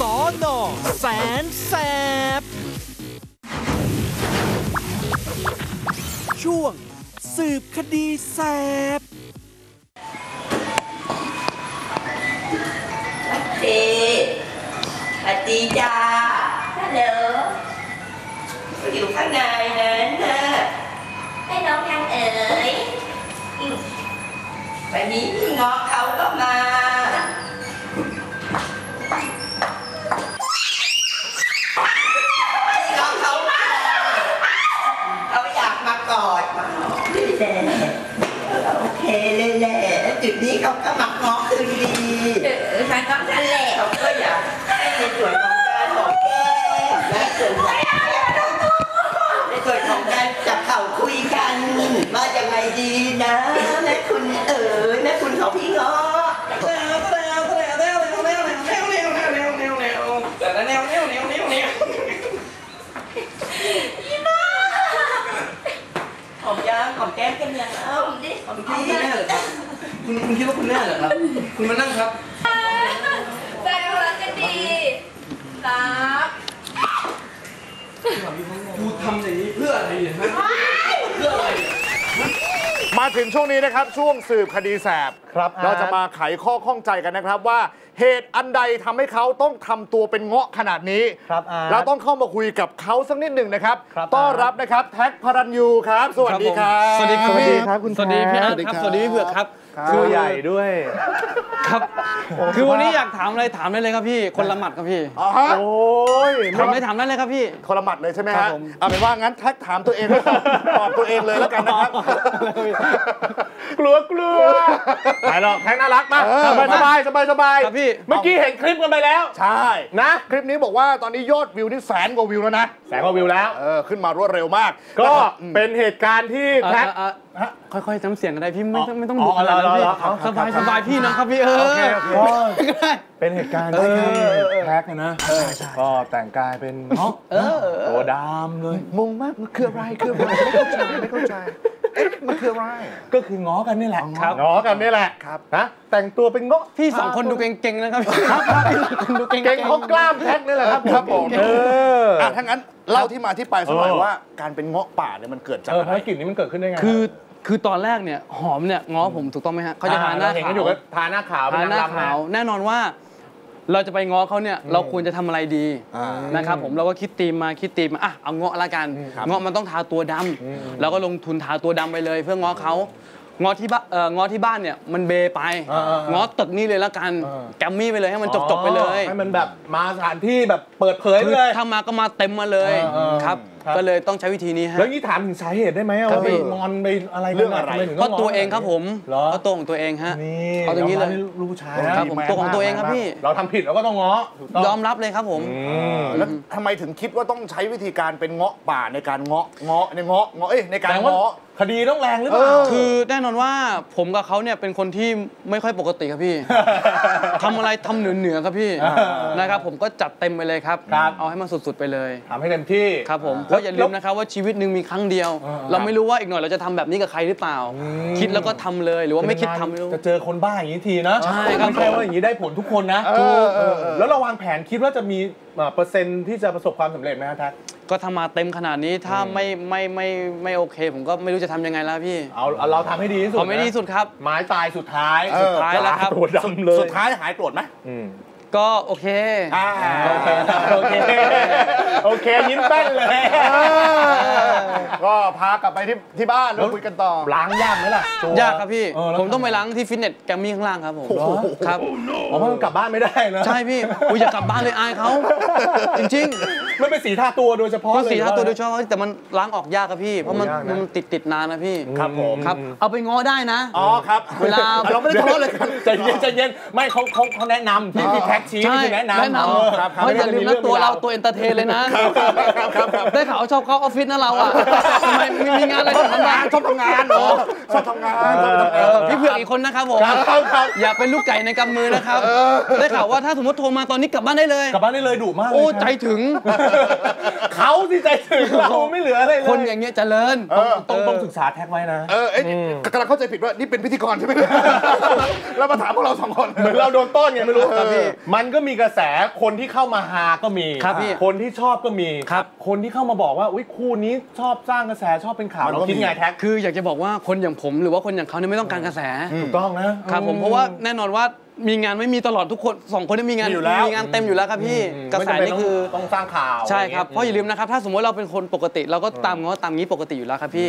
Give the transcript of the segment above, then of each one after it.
สอนอแสนแสบ ช่วง สืบคดีแสบดีสวัสดีจ้าฮัลโหลอยู่ข้างในนั้นนะให้น้องยังเอ๋ยอืมวันนี้พี่งอเขาก็มาพี่งอเขามาเขาอยากมากอดมาหอมด้วยแหละโอเคเลยแหละจุดนี้เขาก็มางอคืนดี เออฉันก็นั่นแหละ เขาก็อยากให้ในส่วนของการหอมแก้มและส่วนของในส่วนของการจับเข่าคุยกันว่ายังไงดีนะแม่คุณเอ๋ยแม่คุณของพี่เงาะหอม ยังหอมแก้มกันยังเอ้าดิหอมพี่คุณคุณคิดว่าคุณแน่เหรอครับ คุณมานั่งครับแฟนรักกันดีรัก กูทำอย่างนี้เพื่ออะไรเนี่ยฮะเพื่ออะไร มาถึงช่วงนี้นะครับ ช่วงสืบคดีแสบครับเราจะมาไขข้อข้องใจกันนะครับว่าเหตุอันใดทำให้เขาต้องทำตัวเป็นเงาะขนาดนี้ครับอาร์ตเราต้องเข้ามาคุยกับเขาสักนิดหนึ่งนะครับครับต้อนรับนะครับแท็กพารันยูครับ สวัสดีครับ สวัสดีครับสวัสพี่ดีครับคุณสวัสดีพี่อาร์ตสวัสดีครับครับสวัสดีพี่เผือกครับ ตัวใหญ่ด้วย ครับ คือวันนี้อยากถามอะไรถามได้เลยครับพี่ คนละหมัดครับพี่อ๋อฮะโอ้ยถามได้ถามได้เลยครับพี่ คนละหมัดเลยใช่ไหมครัฮะบผม เอาเป็นว่างั้นแท็กถามตัวเองแล้วตอบตอบตัวเองเลยแล้วกันนะครับ กลัวกลัวไม่หรอกแท็กน่ารักมาเออ สบายสบายสบายสบายครับพี่ เมื่อกี้เห็นคลิปกันไปแล้ว ใช่ นะคลิปนี้บอกว่าตอนนี้ยอดวิวนี่แสนกว่าวิวแล้วนะ แสงกว่าวิวแล้ว เออ ขึ้นมารวดเร็วมากก็นะครับอืม เป็นเหตุการณ์ที่เอ่อแท็ก เอ่อเอ่อ ค่อยๆจำเสียงกันได้พี่ไม่ต้องไม่ต้องอ๋ดุอขนาดนั้นพี่เหรอเหรอสบายสบายพี่นะครับพี่เออโอเคโอเคก็ได้เป็นเหตุการณ์ที่แท็กเนี่ยนะก็แต่งกายเป็นเงาะตัวดำเลยงงมากมันคืออะไรคืออะไรไม่เข้าใจไม่เข้าใจเอ๊ะมันคืออะไรก็คือง้อกันนี่แหละครับง้อกันนี่แหละครับนะแต่งตัวเป็นเงาะพี่สองคนดูเก่งๆนะครับพี่ครับพี่สองคนดูเก่งๆเก่งของกล้ามแท็กนี่แหละครับครับผมเอออะถ้างั้นเล่าที่มาที่ไปสักหน่อยเออว่าการเป็นเงาะป่าเนี่ยมันเกิดจากเอออะไรภารกิจนี้มันเกิดขึ้นได้ไงคือ คือตอนแรกเนี่ยหอมเนี่ยง้อผมถูกต้องไหมฮะเขาจะทาหน้าเห็นขากันวอยู่ก็ทาหน้าขาวทาหน้าเป็นงรำะขาวแน่นอนว่า เราจะไปง้อเขาเนี่ยเราควรจะทำอะไรดีอ่า นะครับผมเราก็คิดตีมมาคิดตีมมาอะเอาเงาะละกันเงาะมันต้องทาตัวดำเราก็ลงทุนทาตัวดำไปเลย เพื่อง้อเขาง้อที่บ้านเอ่อง้อที่บ้านเนี่ยมันเบไปอ่าๆๆง้อตึกนี้เลยละกันอ่าแกมมี่ไปเลยให้มันจบจบๆไปเลย ให้มันแบบมาสถานที่แบบเปิดเผยคืไปอเลย ถ้ามาก็มาเต็มมาเลยเออๆครับครับ ก็เลยต้องใช้วิธีนี้ฮะแล้วนี่ถามถึงสาเหตุได้ไหมครัว่าบไปพี่งอนไปอะไรกันเรื่องอะไรทำมถึก็ง้ตัวเองครับผมเหรอก็ตัวของตัวเองฮะนี่เอาอย่างนี้เลยมรับให้ลูกผู้ชายนะครับผมตัวของตัวเองครับพี่ เราทำผิดเราก็ต้องง้อถูกต้องยอมรับเลยครับผมอืมแล้วทำไมถึงคิดว่าต้องใช้วิธีการเป็นเงาะป่าในการเงาะเงาะในเงาะเงาะเอ้ยในการแต่ว่าเงาะคดีต้องแรงหรือเปล่าเออคือแน่นอนว่าผมกับเขาเนี่ยเป็นคนที่ไม่ค่อยปกติครับพี่ทำอะไรทำเหนือเหนือๆครับพี่อ่านะครับผมก็จัดเต็มไปเลยครับครับเอาให้มันสุดๆไปเลยทำให้เต็มที่ครับผมเพราะอย่าลืมนะครับว่าชีวิตหนึ่งมีครั้งเดียวอ่าเราไม่รู้ว่าอีกหน่อยเราจะทำแบบนี้กับใครหรือเปล่ามคิดแล้วก็ทำเลยหรือว่าไม่คิดทำไม่รู้จะเจอคนบ้าอย่างนี้ทีนะใช่ครับไม่ใช่ว่าอย่างนี้ได้ผลทุกคนนะเออเออเออแล้วเราวางแผนคิดว่าจะมีเอ่อเปอร์เซ็นต์ที่จะประสบความสำเร็จไหมครับแท็กก็ทำมาเต็มขนาดนี้ถ้าไม่ไม่ไม่ไม่โอเค ผมก็ไม่รู้จะทำยังไงแล้วพี่เอาเอาเราทำให้ดีที่สุดเอาไม่ดีที่สุดครับไม้ตายสุดท้ายเออสุดท้ายแล้วครับตัวดำเลยสุดท้ายหายโกรธไหมอืม ก็โอเคอ่าโอเคโอเคโอเคยิ้มแป้นเลยก็พากลับไปที่ที่บ้านแล้วคุยกันต่อล้างยากไหมล่ะตัวยากครับพี่เแล้วผมต้องไปล้างที่ฟิตเนสแกรมมี่ข้างล่างครับผมเหรอครับอ๋อเพราะมันกลับบ้านไม่ได้นะใช่พี่อุ้ยอย่ากลับบ้านเลยอายเขาจริงมันเป็นสีทาตัวโดยเฉๆพาะเพราะเลยสีทาตัวโดหรืยอเฉพาะแต่มันล้างออกยากครับพี่ เพราะมันโอ้ยากนะมันติดติดๆนานนะพี่ครับผมครับ เอาไปง้อได้นะอ๋อครับเวลาเราไม่ได้ทะเลาะเลยกันใจเย็นใจเย็นไม่เขาเขาเขาแนะนำที่ที่แท็กชี้ใช่คือแนะนำแนะนเออำเพราะอย่าลืมนะตัวเราตัวเอนเตอร์เทนเลยนะได้ข่าวว่าชอบเข้าออฟฟิศนะเราอะทำไมมีมีงานอะไรทำบ้างชอบทำงานเหรอชอบทำงานชอบทำเองานอพี่เผือกอีกคนนะครับผมครับครับครับอย่าเป็นลูกไก่ในกำมือนะครับได้ข่าวว่าถ้าสมมติโทรมาตอนนี้กลับบ้านได้เลยกลับบ้านได้เลยดุมากเลยโอ้ครับใจถึงเขาที่ใจถึงเราไม่เหลืออะไรเลยคนอย่างเงี้ยเจริญเออต้องต้องศึกษาแท็กไว้นะเออเอ้ยกำลังเข้าใจผิดว่านี่เป็นพิธีกรใช่ไหมแล้วมาถามพวกเราสองคนเหมือนเราโดนต้นไงไม่รู้ครับพี่มันก็มีกระแสคนที่เข้ามาฮาก็มีครับพี่คนที่ชอบก็มีครับคนที่เข้ามาบอกว่าอุ้ยคู่นี้ชอบสร้างกระแสชอบเป็นข่าวมันก็เราคิดมีไงแท็กคืออยากจะบอกว่าคนอย่างผมหรือว่าคนอย่างเขาเนี่ยไม่ต้องการกระแสถูกต้องนะครับผมเพราะว่าแน่นอนว่า มีงานไม่มีตลอดทุกคนสองคนเนี่ยมีงานมีอยู่แล้วมีงานเต็มอยู่แล้วครับพี่อืมกระแสไม่จำเป็นี่คือต้องต้องสร้างข่าวใช่ครับอะเพไอย่ราะอย่าลืมนะครับถ้าสมมติเราเป็นคนปกติเราก็ตามง้อตามงี้ปกติอยู่แล้วครับพี่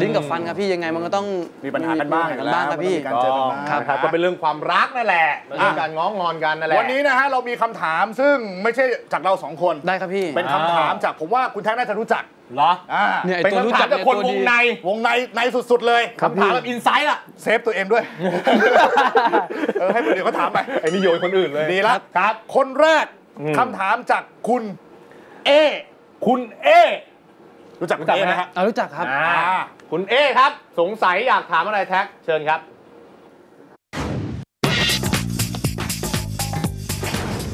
ลิ้นกับฟันครับพี่ยังไงมันก็ต้องมีปัญหากันบ้างมีปัญหกันบ้างครับพี่การเจอกันบ้างครับก็เป็นเรื่องความรักนั่นแหละเรื่องการง้องอนกันนั่นแหละวันนี้นะฮะเรามีคำถามซึ่งไม่ใช่จากเราสองคนได้ครับพี่เป็นคำถามจากผมว่าคุณแท็กน่าจะรู้จัก เหรออ่าเนี่ยไอ้เป็นตัวรู้คำถาจัมกจากคนเยววดี งใน วงในในสุดๆเลยคำถามแบบอินไซต์ล่ะ เซฟตัวเองด้วย เออให้คนอื่นเขาถามไป ไอ้นี่โยนคนอื่นเลย ดีแล้วครับ คนแรกอืมคำถามจากคุณ เอ คุณเอ รู้จักคุณรู้จักเอไหมไหมฮะ เอารู้จักครับ อ่าคุณเอครับ สงสัยอยากถามอะไรแท็ก เชิญครับ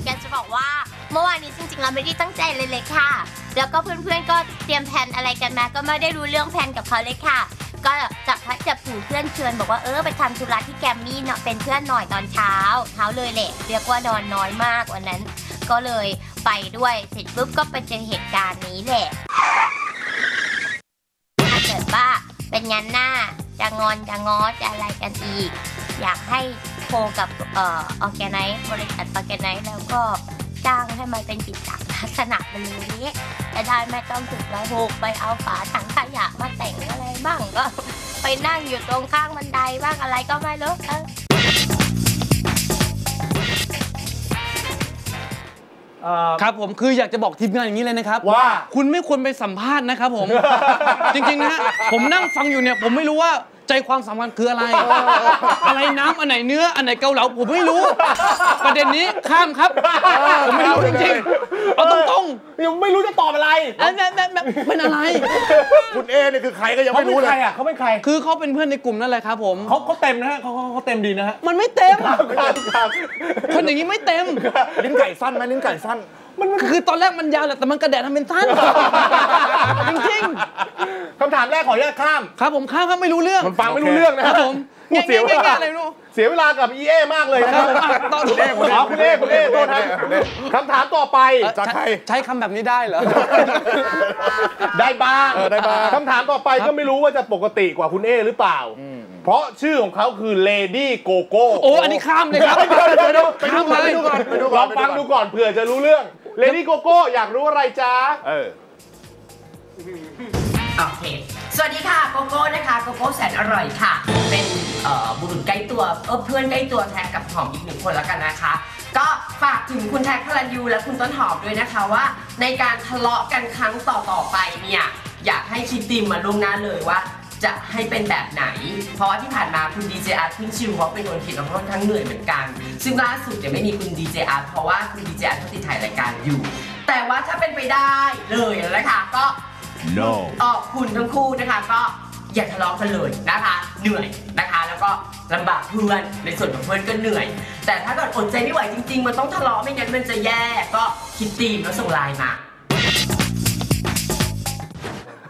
อยากจะบอกว่าเมื่อวานนี้จริงๆเราไม่ได้ตั้งใจเลยเลยค่ะ แล้วก็เพื่อนๆก็เตรียมแผนอะไรกันมา ก็ไม่ได้รู้เรื่องแผนกับเขาเลยค่ะ ก็จับพัดจับผูเพื่อนเชิญบอกว่าเออไปทำธุระที่แกรมมี่เนาะเป็นเพื่อนหน่อยตอนเช้าเช้าเลยแหละเรียกว่านอนน้อยมากวันนั้น ก็เลยไปด้วยเสร็จปุ๊บก็ไปเจอเหตุการณ์นี้แหละถ้าเกิดว่าเป็นงานหน้าจะงอนจะง้อจะอะไรกันอีก อยากให้โทรกับเอ่อออแกไนซ์บริษัทออแกไนซ์แล้วก็ จ้างให้มันเป็นกิจลักษณะไปเลยนี้จะได้ไม่ต้องถึกระหกไปเอาฝาถังขยะมาแต่งอะไรบ้างก็ ไปนั่งอยู่ตรงข้างบันไดบ้างอะไรก็ไม่รู้เออครับผมคืออยากจะบอกทีมงานอย่างนี้เลยนะครับว่าคุณไม่ควรไปสัมภาษณ์นะครับผม จริงๆนะฮะผมนั่งฟังอยู่เนี่ยผมไม่รู้ว่า ใจความสำคัญคืออะไร อะไรน้ำอันไหนเนื้ออันไหนเกาเหลาผมไม่รู้ ประเด็นนี้ข้ามครับ ผมไม่รู้จริงๆเอาตรงยังไม่รู้จะตอบอะไรๆเอ้ยแบบแบบแบบเป็นอะไร คุณเอเนี่ยคือใครก็ยังเขาไม่เป็นรู้เลใครยอะเขาเป็นใคร คือเขาเป็นเพื่อนในกลุ่มนั่นแหละครับผมเขาเขาเต็มนะฮะเขาเขาเขาเต็มดีนะฮะมันไม่เต็มครับครับคนอย่างนี้ไม่เต็ม ลิ้นไก่สั้นไหมลิ้นไก่สั้น คือตอนแรกมันยาวแหละแต่มันกระแดดทำเป็นสั้น จริงคำถามแรกขออนุญาตข้าม ๆ ครับผมข้ามครับไม่รู้เรื่องมันฟังไม่รู้เรื่องนะคฮะรับผมพูดเสียเวแง่ลาๆๆอะไรไม่รู้เสียเวลากับ EA มากเลยนะคครัรับบผมอะต่อคุณเอคุณเออ๋อคุณเอคุณเอโทษนะคุณเอคำถามต่อไป จากใคร ใช้คำแบบนี้ได้เหรอ ได้บ้างเออได้บ้าง คำถามต่อไปก็ไม่รู้ว่าจะปกติกว่าคุณเอหรือเปล่า เพราะชื่อของเขาคือ Lady Gogo โอ้อันนี้ข้ามเลยครับ เดี๋ยวเดี๋ยวเดี๋ยวไปดูก่อนไปดูก่อนไปดูลก่ออนงฟังดูก่อนเผื่อจะรู้เรื่อง Lady Gogo อยากรู้อะไรจ๊ะเออโอเคสวัสดีค่ะโกโก้นะคะโกโก้แสนอร่อยค่ะ เป็นเอ่อบุรุษใกล้ตัวเออเพื่อนใกล้ตัวแท็กกับหอมอีกหนึ่งคนแล้วกันนะคะ ก็ฝากถึงคุณแท็กพลันยูและคุณต้นหอมด้วยนะคะว่า ในการทะเลาะกันครั้งต่อๆไปเนี่ยอยากให้คิดตีมมาล่วงหน้าเลยว่า จะให้เป็นแบบไหน เพราะว่าที่ผ่านมาคุณดีเจอาร์ขึ้นชิวเขาเป็นคนคิดแล้วค่อนข้างเหนื่อยเหมือนกัน ซึ่งล่าสุดจะไม่มีคุณดีเจอาร์เพราะว่าคุณดีเจอาร์เขาติดถ่ายรายการอยู่ แต่ว่าถ้าเป็นไปได้เลยนะคะก็ no ออกคุณทั้งคู่นะคะก็อย่าทะเลาะกันเลยนะคะ เหนื่อยนะคะ แล้วก็ลำบากเพื่อนในส่วนของเพื่อนก็เหนื่อย แต่ถ้าเกิดอดใจไม่ไหวจริง ๆ มันต้องทะเลาะไม่งั้นมันจะแย่ก็คิดตีมแล้วส่งไลน์มา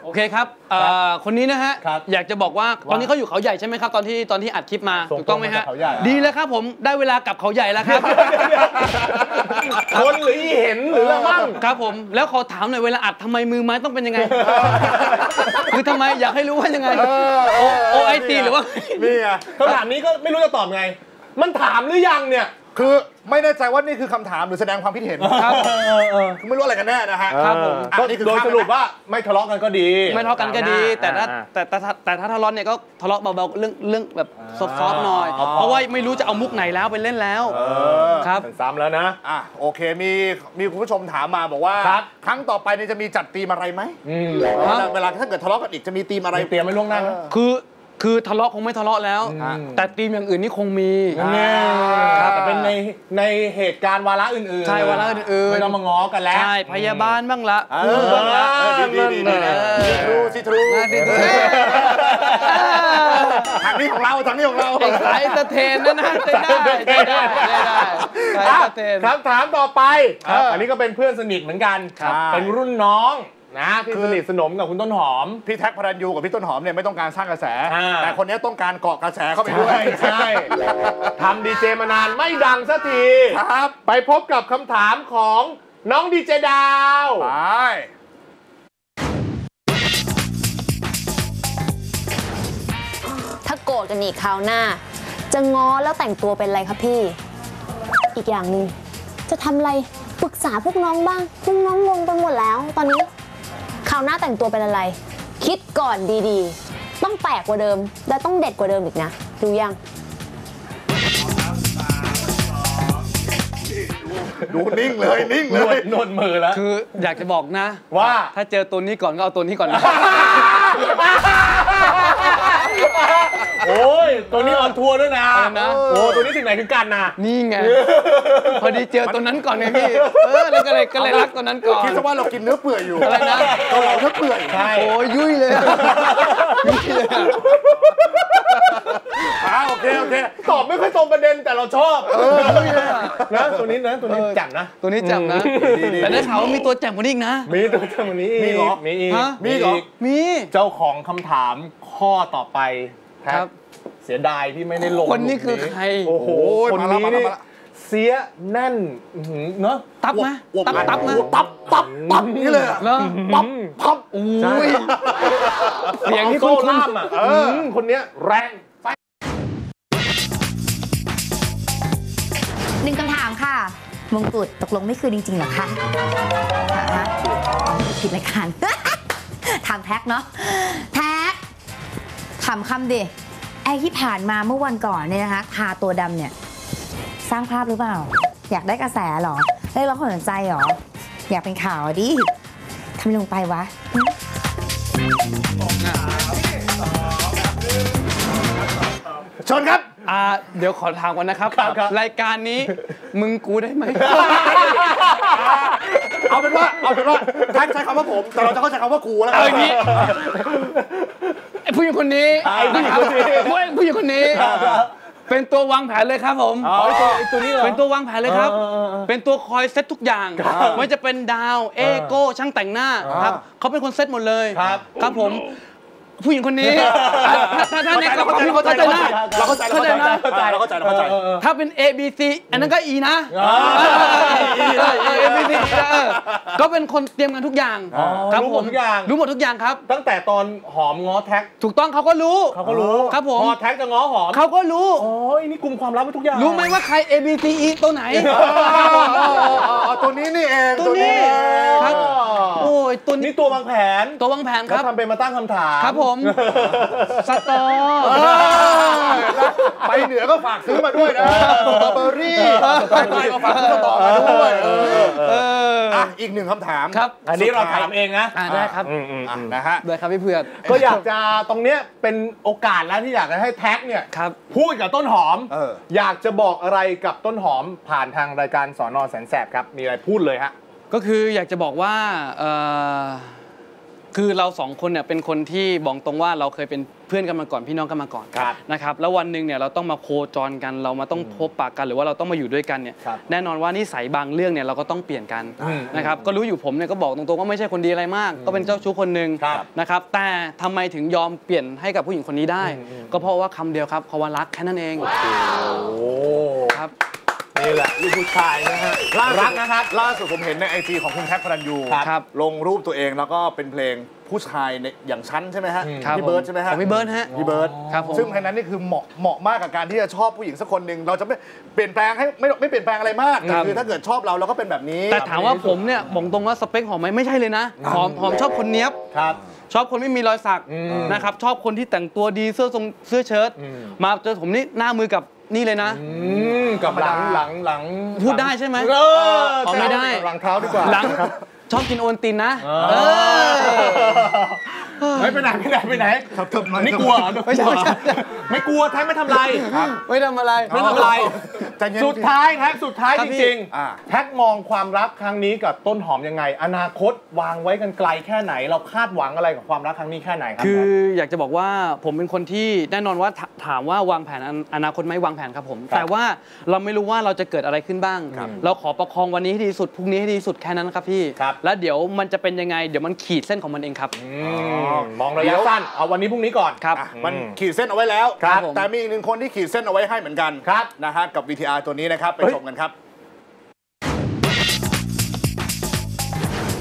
โอเคครับเอ่อคนนี้นะฮะ ครับอยากจะบอกว่าตอนนี้เขาอยู่เขาใหญ่ใช่ไหมครับ ตอนที่ตอนที่อัดคลิปมา ส่งถูกต้องไหมตรงมาฮะจากเขาใหญ่ ดีแล้วครับผมได้เวลากลับเขาใหญ่แล้วครับ คนหรืออีเห็นหรือละมั่ง ครับผมแล้วขอถามหน่อยเวลาอัดทำไมมือไม้ต้องเป็นยังไง คือทำไมอยากให้รู้ว่ายังไง โอโอไอตีหรือว่า นี่ไงคำถามนี้ก็ไม่รู้จะตอบไง มันถามหรือยังเนี่ย คือไม่แน่ใจว่านี่คือคำถามหรือแสดงความคิดเห็นครับคือไม่รู้อะไรกันแน่นะฮะครับผม อะก็นี่คือโดยข้ามสรุปนะว่าไม่ทะเลาะกันก็ดี ไม่ทะเลาะกันก็ดีแต่ถ้าอ่แต่แต่ถ้าแต่ถ้าทะเลาะเนี่ยก็ทะเลาะเบาๆเรื่องเรื่องแบบซอฟต์ๆหน่อย อ๋อ เพราะว่าไม่รู้จะเอามุกไหนแล้วไปเล่นแล้ว เออครับเป็นซ้ำแล้วนะ อะโอเคมีมีคุณผู้ชมถามมาบอกว่าครับ ครั้งต่อไปเนี่ยจะมีจัดธีมอะไรไหมอืมเวลาเวลาถ้าเกิดทะเลาะกันอีกจะมีธีมอะไร เตรียมไว้ล่วงหน้านะ คือ คือทะเลาะคงไม่ทะเลาะแล้วอืมแต่ทีมอย่างอื่นนี่คงมีแน่ครับแต่เป็นในในเหตุการณ์วาระอื่นๆใช่วาระอื่นๆไม่ต้องมาง้อกันแล้วใช่พยาบาลบ้างละเอครูอบ้างละเออดีดีดีดีเออซิทรูซิทรูน่าดีด้วยทางนี้ของเราทางนี้ของเราไอ้สายสะเทนนั่นนะได้ได้ได้ได้ได้ใช่อะชัดเจนคำถามต่อไปครับอันนี้ก็เป็นเพื่อนสนิทเหมือนกันครับเป็นรุ่นน้อง นะที่สนิทสนมกับคุณต้นหอม พี่แท็กพระรันยูกับพี่ต้นหอมเนี่ยไม่ต้องการสร้างกระแสอ่าแต่คนนี้ต้องการเกาะกระแสเข้าไปด้วยใช่ทำดีเจมานานไม่ดังสักทีครับ ไปพบกับคำถามของน้องดีเจดาวไปถ้าโกรธกันอีกคราวหน้า จะง้อแล้วแต่งตัวเป็นอะไรคะพี่ อีกอย่างหนึ่งจะทำอะไรปรึกษาพวกน้องบ้าง พวกน้องงงไปหมดแล้ว ตอนนี้ค ราวหน้าแต่งตัวเป็นอะไร คิดก่อนดีๆ ต้องแปลกกว่าเดิม และต้องเด็ดกว่าเดิมอีกนะรู้ยัง ดูนิ่งเลยนิ่งนเลวดย นวดมือแล้ว คืออยากจะบอกนะว่า ถ้าเจอตัวนี้ก่อนก็เอาตัวนี้ก่อนนะ โอ้ยตัวนี้ออนทัวร์ด้วยนะอะไรนะ โอ้ตัวนี้ถึงไหนถึงกันนะ นี่ไง พอดีเจอตัวนั้นก่อนไงพี่ เออแล้วก็เลยก็เลยรักตัวนั้นก่อน คิดซะว่าเรากินเนื้อเปื่อยอยู่อะไรนะเกาเหลาเนื้อเปื่อยใช่โอ้ยยุ่ยเลยอะยุ่ยเลยอะอ่าโอเคโอเคตอบไม่ค่อยตรงประเด็นแต่เราชอบยุ่ยเลยอะนะตัวนี้นะตัวนี้แจ่มนะ ตัวนี้แจ่มนะ แต่ได้ข่าวว่ามีตัวแจ่มกว่านี้อีกนะ มีตัวแจ่มกว่านี้อีกมีเหรอมีอีกฮะมีเหรอมี เจ้าของคำถามข้อต่อไป ครับเสียดายที่ไม่ได้ลงคนนี้คือใคร โอ้โหโอ้ยคนมาแล้วนี้มาแล้วนี่มาแล้วเสียแน่นอื้อหือเนอะตับไหมอวบตับตับไหมโอ้ตับตับตับนี่เลยอะแล้วปั๊บปั๊บใช่เสียงที่โซ่คุ้นๆล่ามอะเออคนเนี้ยแรงหนึ่งคำถามค่ะมงกุฎตกลงไม่คืนจริงๆเหรอคะฮะอ๋อผิดรายการถามแท็กเนาะแท็ก ถามคำดิไอ้ที่ผ่านมาเมื่อวันก่อนเนี่ยนะคะทาตัวดำเนี่ย สร้างภาพหรือเปล่า อยากได้กระแสหรอได้รับความสนใจหรอ อยากเป็นข่าวดิทำลงไปวะ ชนครับ อ่า เดี๋ยวขอถามก่อนนะครับ รายการนี้มึงกูได้ไหม เอาเป็นว่าเอาเป็นว่าแท็กใช้คำว่าผม แต่เราจะเข้าใจคำว่ากูแล้วกัเอาอย่างนี้ ไอ้ผู้หญิงคนนี้ไอ้ผู้หญิงคนนี้ ผู้ผู้หญิงคนนี้ เป็นตัววางแผนเลยครับผม อ๋อไอ้ตัวไอ้ตัวนี้เหรอ เป็นตัววางแผนเลยครับเออเออเออเป็นตัวคอยเซตทุกอย่างไม่ว่าจะเป็นดาว เอโก้ช่างแต่งหน้าครับเขาเป็นคนเซตหมดเลยครับ ครับผม ผู้หญิงคนนี้ ถ้าถ้าในกระเป๋าพี่เข้าใจนะเราเข้าใจเราเข้าใจเข้าใจนะเราเข้าใจเราเข้าใจ ถ้าเป็น A B C อันนั้นก็ E นะอ่าเออ A B C เออก็เป็นคนเตรียมงานทุกอย่างอ๋อครับรู้หผมดทุกอย่างรู้หมดทุกอย่างครับ ตั้งแต่ตอนหอมง้อแท็ก ถูกต้องเขาก็รู้เขาก็รู้ครับผมพอแท็กจะง้อหอมเขาก็รู้โอ้ยนี่กลุ่มความลับไว้ทุกอย่าง รู้ไหมว่าใคร A B C E ตัวไหนอ๋อตัวนี้นี่เองตัวนี้เองครับโอ้ยตัวนี้นี่ตัววางแผนตัววางแผนคแล้วรับทำเป็นมาตั้งคำถามครับผมสตอเออไปเหนือก็ฝากซื้อมาด้วยนะสตรอเบอรี่ไปใต้ก็ฝากซื้อต่อมาด้วยเออเอออะอีกหนึ่งคำถามครับ อันนี้เราถามเองนะอ่าได้ครับอืมอืมอะอืมนะฮะได้ครับพี่เพื่อนก็อยากจะตรงเนี้ยเป็นโอกาสแล้วที่อยากจะให้แท็กเนี่ยครับพูดกับต้นหอมเอออยากจะบอกอะไรกับต้นหอมผ่านทางรายการสอนอแสนแสบครับมีอะไรพูดเลยฮะก็คืออยากจะบอกว่าเอ่อ คือเราสองคนเนี่ยเป็นคนที่บอกตรงว่าเราเคยเป็นเพื่อนกันมาก่อนพี่น้องกันมาก่อนครับนะครับแล้ววันหนึ่งเนี่ยเราต้องมาโคจรกันเรามาต้องพบปะกันหรือว่าเราต้องมาอยู่ด้วยกันเนี่ยครับแน่นอนว่านิสัยบางเรื่องเนี่ยเราก็ต้องเปลี่ยนกันอืมนะครับก็รู้อยู่ผมเนี่ยก็บอกตรงๆว่าไม่ใช่คนดีอะไรมาก ก็เป็นเจ้าชู้คนหนึ่งครับนะครับแต่ทำไมถึงยอมเปลี่ยนให้กับผู้หญิงคนนี้ได้อืมอืมก็เพราะว่าคำเดียวครับเพราะว่ารักแค่นั้นเอง โอ้ครับนี่ แหละลูกผู้ชายนะฮะล่าสุดรักนะครับ ล่าสุดผมเห็นในไอจีของคุณแท็กพระรันยูครับลงรูปตัวเองแล้วก็เป็นเพลงผู้ชายในอย่างฉันใช่ไหมฮะครับพี่เบิร์ดใช่ไหมฮะของพี่เบิร์ดฮะพี่เบิร์ดครับผมซึ่งเพลงนั้นนี่คือเหมาะเหมาะมากกับการที่จะชอบผู้หญิงสักคนหนึ่งเราจะไม่เปลี่ยนแปลงให้ไม่ไม่เปลี่ยนแปลงอะไรมากครับคือถ้าเกิดชอบเราเราก็เป็นแบบนี้ แต่ถามว่าผมเนี่ยบอกตรงว่าสเปคหอมไหมไม่ใช่เลยนะหอมหอมชอบคนเนี้ยบครับชอบคนไม่มีรอยสักอืมนะครับชอบคนที่แต่งตัวดีเสื้อทรงเสื้อเชิ้ตอืมมาเจอผมนี่หน้ามือกับ นี่เลยนะอืมกับหลังหลังหลังพูดได้ใช่ไหมเออเอาไม่ได้กับหลังเท้าดีกว่าหลังชอบกินโอนตินนะเออ เออเฮ้ยไปไหนไปไหนไปไหนไม่กลัวเหรอไม่ใช่ไม่ใช่ไม่กลัวแท็กไม่ทำไรไม่ทำอะไรไม่ทำอะไรใจเย็นสุดท้ายแท็กสุดท้ายครัจบพี่ริงอ่าๆแท็กมองความรักครั้งนี้กับต้นหอมยังไง อนาคตวางไว้กันไกลแค่ไหน เราคาดหวังอะไรกับความรักครั้งนี้แค่ไหนครัคือแท็กอยากจะบอกว่าผมเป็นคนที่แน่นอนว่าถถามว่าวางแผนออนาคตไหมวางแผนครับผม แต่ว่าเราไม่รู้ว่าเราจะเกิดอะไรขึ้นบ้าง เราขอประคองวันนี้ให้ดีที่สุดพรุ่งนี้ให้ดีที่สุดแค่นั้นนะครับพี่ครับแล้วเดี๋ยวมันจะเป็นยังไง เดี๋ยวมันขีดเส้นของมันเองครับมมองระยะสั้นเอาวันนี้พรุ่งนี้ก่อนครับอะมันขีดเส้นเอาไว้แล้วครับผมแต่มีอีกหนึ่งคนที่ขีดเส้นเอาไว้ให้เหมือนกันครับนะฮะกับ VTR ตัวนี้นะครับไปเฮ้ยชมกันครับ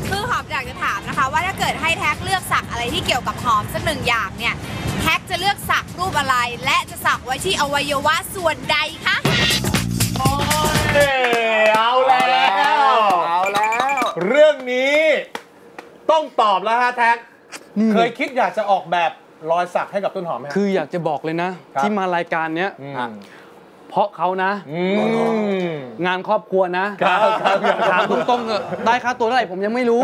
คือหอมอยากจะถามนะคะว่าถ้าเกิดให้แท็กเลือกสักอะไรที่เกี่ยวกับหอมสักหนึ่งอย่างเนี่ยแท็กจะเลือกสักรูปอะไร และจะสักไว้ที่อวัยวะส่วนใดคะเอ้ยเอาแล้วเอาแล้ว เรื่องนี้ต้องตอบแล้วฮะแท็ก เคยคิดอยากจะออกแบบรอยสักให้กับต้นหอมไหมฮะคืออยากจะบอกเลยนะ ครับที่มารายการเนี้ยมเพราะเขานะอืมงานครอบครัวนะครับครับครับ ถามตรงๆเถอะได้ค่าตัวเท่าไหร่ผมยังไม่รู้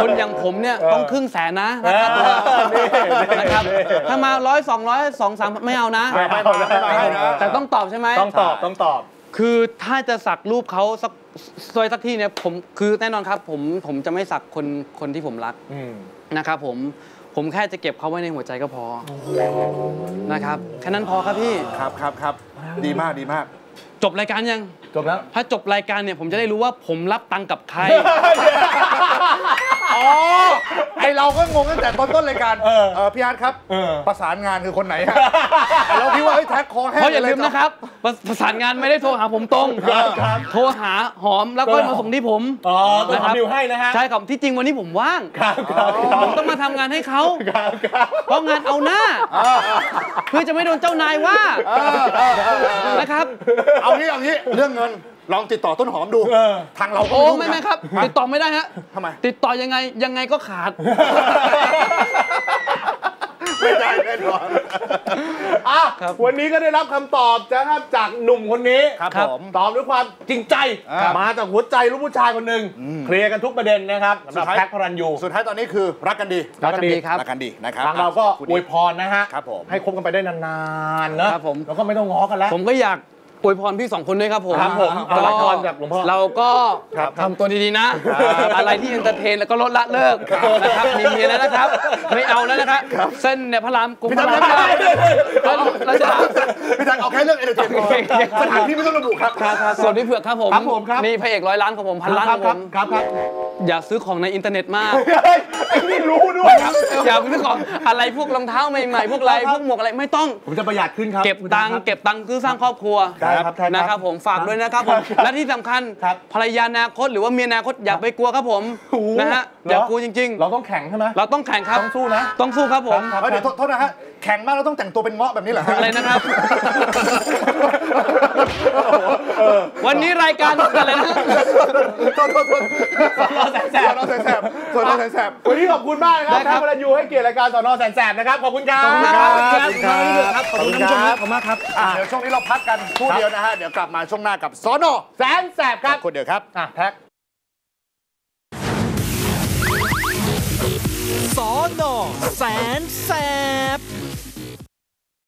คนอย่างผมเนี่ยต้องครึ่งแสนนะนะครับนี่นี่นะครับถ้ามาร้อยสองร้อยสองสามไม่เอานะ ไม่เอานะไม่เอานะ แต่ต้องตอบใช่ไหม ต้องตอบต้องตอบ คือถ้าจะสักรูปเขาสักซอยสักที่เนี่ยผมคือแน่นอนครับผมผมจะไม่สักคนคนที่ผมรัก อืม นะครับผมผมแค่จะเก็บเขาไว้ในหัวใจก็พอนะครับแค่นั้นพอครับพี่ครับครับครับดีมากดีมาก จบรายการยัง จบแล้ว ถ้าจบรายการเนี่ยผมจะได้รู้ว่าผมรับตังค์กับใคร อ๋อไอเราก็งงตั้งแต่ต้นต้นรายการเออเออพี่อาร์ตครับเออประสานงานคือคนไหนฮะเราคิดว่าเฮ้ยแท็กคอแห้งเพราะอย่าลืมเนะครับประประสานงานไม่ได้โทรหาผมตรงครับโทรหาหอมแล้วก็มาส่งที่ผมอ๋อต้นหอมดิวให้นะฮะใช่ครับที่จริงวันนี้ผมว่างครับครับครับผมต้องมาทำงานให้เขาครับครับเพราะงานเอาหน้าเพื่อจะไม่โดนเจ้านายว่านะครับ เอางี้เอางี้เรื่องเงิน ลองติดต่อต้นหอมดูเออทางเราก็โอ้รู้ไม่นะไม่ครับ ติดต่อไม่ได้ฮะทำไม ติดต่อยังไงยังไงก็ขาด ไม่ได้แน่นอนอะครับวันนี้ก็ได้รับคำตอบนะครับจากหนุ่มคนนี้ครับผมตอบด้วยความจริงใจ ครับ มาจากหัวใจลูกผู้ชายคนหนึ่งเคลียร์กันทุกประเด็นนะครับสำหรับสุดท้ายแท็กพระรันยู สุดท้ายตอนนี้คือรักกันดีรักกันดีครับ รักกันดีนะครับ ทางเราก็คุณอวยพรนะฮะ ครับผม ให้คบกันไปได้นานๆนะครับผม แล้วก็ไม่ต้องง้อกันแล้ว ผมก็อยาก อวยพรพี่สองคนด้วยครับผมครับผมก็อวยพรจากหลวงพ่อเราก็ครับทำตัวดีๆนะ อะไรที่เอนเตอร์เทนแล้วก็ลดละเลิกนะครับมีเมียแล้วนะครับ ไม่เอาแล้วนะครับ เส้นเนี่ยพระรามกรุงพระรามเก้าแล้วเราจะพี่แท็กเอาแค่เรื่องเอนเตอร์เทนพอโอเคครับสถานที่ไม่ต้องระบุครับส่วนพี่เผือกครับผมครับผมครับนี่พระเอกร้อยล้านของผมพันล้านคขรัอบงคผรับมครับครับอย่าซื้อของในอินเทอร์เน็ตมากเฮ้ยไอ้นี่รู้ด้วยครับอย่าซื้อของอะไรพวกรองเท้าใหม่ๆพวกอะไรพวกหมวกอะไรไม่ต้องผมจะประหยัดขึ้นครับเก็บตังค์เก็บตังค์คือสร้างครอบครัวได้ครับได้ครับนะครับผมฝากด้วยนะครับผมและที่สำคัญครับภรรยาอนาคตหรือว่าเมียอนาคตอย่าไปกลัวครับผมโอ้โหนะฮะเหรออย่ากลัวจริงเราต้องแข่งใช่ไหมๆเราต้องแข่งครับต้องสู้นะต้องสู้ครับผมครับเฮ้ยเดี๋ยวโทษโทษนะฮะแข่งมากแล้วต้องแต่งตัวเป็นเงาะแบบนี้เหรอฮะอะไรนะครับ วันนี้รายการอะไรนะโทษโทษโทษสอนอแสนแสบสอนอแสนแสบสอนอแสนแสบวันนี้ขอบคุณมากนะครับได้ครับแท็กพระรันยูให้เกียรติรายการสอนอแสนแสบนะครับขอบคุณครับขอบคุณครับขอบคุณครับขอบคุณท่านผู้ชมครับขอบคุณมากครับอะเดี๋ยวช่วงนี้เราพักกันครู่เดียวนะฮะ เดี๋ยวกลับมาช่วงหน้ากับสอนอแสนแสบครับคนเดียวครับ อะแท็กสอนอแสนแสบ